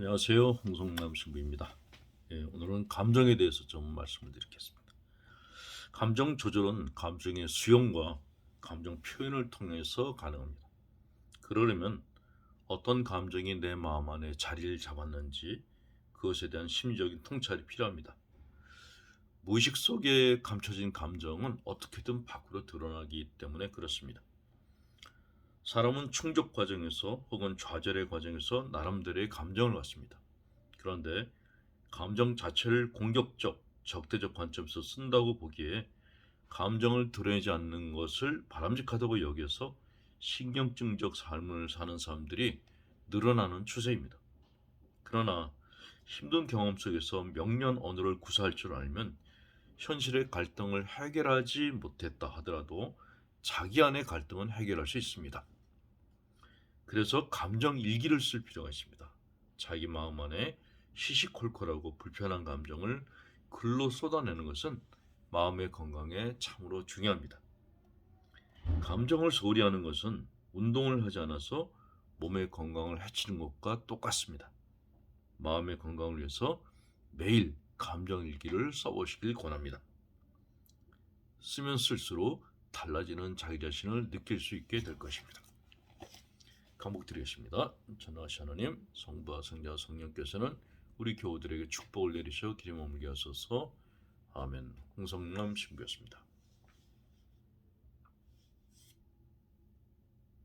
안녕하세요. 홍성남 신부입니다. 예, 오늘은 감정에 대해서 좀 말씀을 드리겠습니다. 감정 조절은 감정의 수용과 감정 표현을 통해서 가능합니다. 그러려면 어떤 감정이 내 마음 안에 자리를 잡았는지 그것에 대한 심리적인 통찰이 필요합니다. 무의식 속에 감춰진 감정은 어떻게든 밖으로 드러나기 때문에 그렇습니다. 사람은 충족 과정에서 혹은 좌절의 과정에서 나름대로의 감정을 갖습니다. 그런데 감정 자체를 공격적, 적대적 관점에서 쓴다고 보기에 감정을 드러내지 않는 것을 바람직하다고 여겨서 신경증적 삶을 사는 사람들이 늘어나는 추세입니다. 그러나 힘든 경험 속에서 명년 언어를 구사할 줄 알면 현실의 갈등을 해결하지 못했다 하더라도 자기 안의 갈등은 해결할 수 있습니다. 그래서 감정 일기를 쓸 필요가 있습니다. 자기 마음 안에 시시콜콜하고 불편한 감정을 글로 쏟아내는 것은 마음의 건강에 참으로 중요합니다. 감정을 소홀히 하는 것은 운동을 하지 않아서 몸의 건강을 해치는 것과 똑같습니다. 마음의 건강을 위해서 매일 감정 일기를 써보시길 권합니다. 쓰면 쓸수록 달라지는 자기 자신을 느낄 수 있게 될 것입니다. 감복드리겠습니다. 전하시 하나님, 성부와 성자 성령께서는 우리 교우들에게 축복을 내리셔 기름 머물게 하소서. 아멘. 홍성남 신부였습니다.